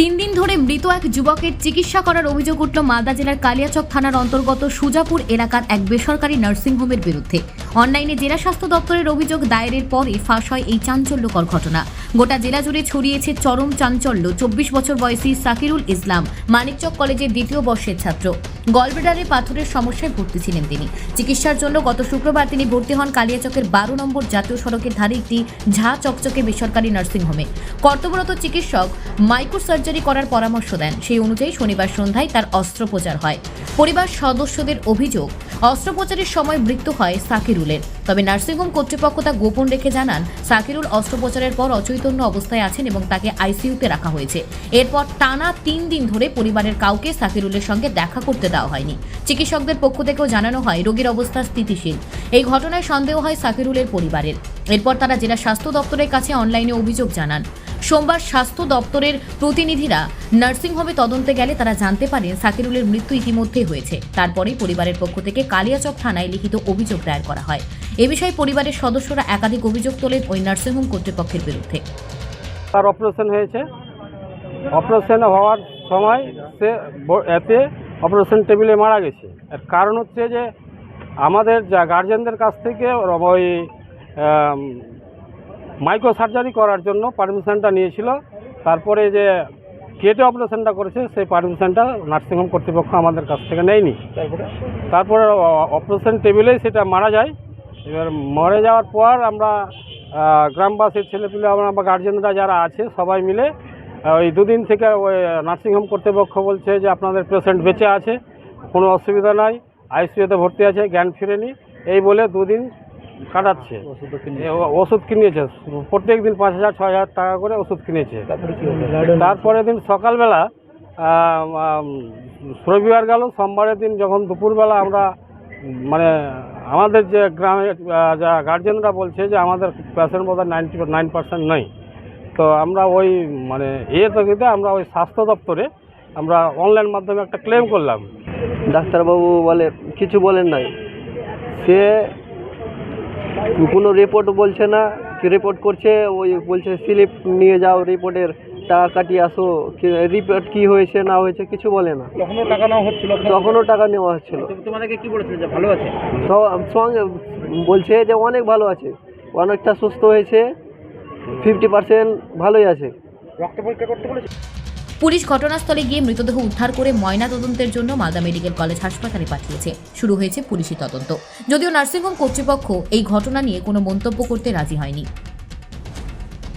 তিন দিন ধরে মৃত এক যুবকের চিকিৎসা করার অভিযোগ উঠল মালদা জেলার কালিয়াচক থানার অন্তর্গত সুজাপুর এলাকার এক বেসরকারি নার্সিংহোমের বিরুদ্ধে। অনলাইনে জেলা স্বাস্থ্য দপ্তরের অভিযোগ দায়েরের পরে ফাঁস হয় এই চাঞ্চল্যকর ঘটনা। গোটা জেলা জুড়ে ছড়িয়েছে চরম চাঞ্চল্য। চব্বিশ বছর বয়সী সাকিরুল ইসলাম মানিকচক কলেজের দ্বিতীয় বর্ষের ছাত্র। গলব্লাডারে পাথরের সমস্যায় ভর্তি ছিলেন তিনি। চিকিৎসার জন্য গত শুক্রবার তিনি ভর্তি হন কালিয়াচকের বারো নম্বর জাতীয় সড়কের ধারে একটি ঝা চকচকে বেসরকারি নার্সিংহোমে। কর্তব্যরত চিকিৎসক মাইক্রো সার্জারি করার পরামর্শ দেন। সেই অনুযায়ী শনিবার সন্ধ্যায় তার অস্ত্রোপচার হয়। পরিবার সদস্যদের অভিযোগ, অস্ত্রোপচারের সময় মৃত্যু হয় সাকিরুলের। তবে নার্সিংহোম কর্তৃপক্ষ তা গোপন রেখে জানান, সাকিরুল অস্ত্রোপচারের পর অচৈতন্য অবস্থায় আছেন এবং তাকে আইসিইউতে রাখা হয়েছে। এরপর টানা তিন দিন ধরে পরিবারের কাউকে সাকিরুলের সঙ্গে দেখা করতে দেওয়া হয়নি। চিকিৎসকদের পক্ষ থেকেও জানানো হয়, রোগীর অবস্থা স্থিতিশীল। এই ঘটনায় সন্দেহ হয় সাকিরুলের পরিবারের। এরপর তারা জেলা স্বাস্থ্য দপ্তরের কাছে অনলাইনে অভিযোগ জানান। সোমবার স্বাস্থ্য দপ্তরের প্রতিনিধিরা নার্সিংহোমে তদন্তে গেলে তারা জানতে পারেন সাকিরুলের মৃত্যু ইতিমধ্যেই হয়েছে। তারপরেই পরিবারের পক্ষ থেকে কালিয়াচক থানায় লিখিত অভিযোগ দায়ের করা হয়। এ বিষয়ে পরিবারের সদস্যরা একাধিক অভিযোগ তোলেন ওই নার্সিংহোম কর্তৃপক্ষের বিরুদ্ধে। তার অপারেশন হয়েছে। অপারেশন হওয়ার সময় সে এতে অপারেশন টেবিলে মারা গেছে। এর কারণ হচ্ছে যে আমাদের যা গার্জেনদের কাছ থেকে ওই মাইক্রো সার্জারি করার জন্য পারমিশনটা নিয়েছিল। তারপরে যে কেটে অপারেশনটা করেছে সেই পারমিশনটা নার্সিংহোম কর্তৃপক্ষ আমাদের কাছ থেকে নেয়নি। তারপরে? অপারেশন টেবিলেই সেটা মারা যায়। এবার মরে যাওয়ার পর আমরা গ্রামবাসীর ছেলেপিলে আমরা বা গার্জেনরা যারা আছে সবাই মিলে ওই দুদিন থেকে ওই নার্সিংহোম কর্তৃপক্ষ বলছে যে আপনাদের পেশেন্ট বেঁচে আছে কোনো অসুবিধা নাই আইসিইউতে ভর্তি আছে জ্ঞান ফিরেনি। এই বলে দুদিন কাটাচ্ছে এ, ওষুধ কিনেছে। প্রত্যেক দিন পাঁচ হাজার ছয় হাজার টাকা করে ওষুধ কিনেছে। তারপরের দিন সকালবেলা রবিবার গেল সোমবারের দিন যখন দুপুরবেলা আমরা মানে আমাদের যে গ্রামে আহ, যা গার্জেনরা বলছে যে আমাদের পেশেন্ট বোধহয় নাইনটি নাইন পার্সেন্ট নেই। তো আমরা ওই মানে ইয়ে তৈরিতে আমরা ওই স্বাস্থ্য দপ্তরে আমরা অনলাইন মাধ্যমে একটা ক্লেম করলাম। ডাক্তারবাবু বলে কিছু বলেন নাই। সে কোনো রিপোর্ট বলছে না কি রিপোর্ট করছে? ওই বলছে স্লিপ নিয়ে যাও রিপোর্টের টাকা কাটিয়ে আসো রিপোর্ট কি হয়েছে না হয়েছে কিছু বলে না। তখনও টাকা নেওয়া হচ্ছিল? তখনও টাকা নেওয়া হচ্ছিল। তোমাদেরকে কি বলেছিল যে ভালো আছে? সঙ্গে বলছে যে অনেক ভালো আছে অনেকটা সুস্থ হয়েছে ফিফটি পার্সেন্ট ভালোই আছে। রক্ত পরীক্ষা করতে বলেছে? পুলিশ ঘটনাস্থলে গিয়ে মৃতদেহ উদ্ধার করে ময়না তদন্তের জন্য মালদা মেডিকেল কলেজ হাসপাতালে পাঠিয়েছে। শুরু হয়েছে পুলিশি তদন্ত। যদিও নার্সিংহোম কর্তৃপক্ষ এই ঘটনা নিয়ে কোনো মন্তব্য করতে রাজি হয়নি।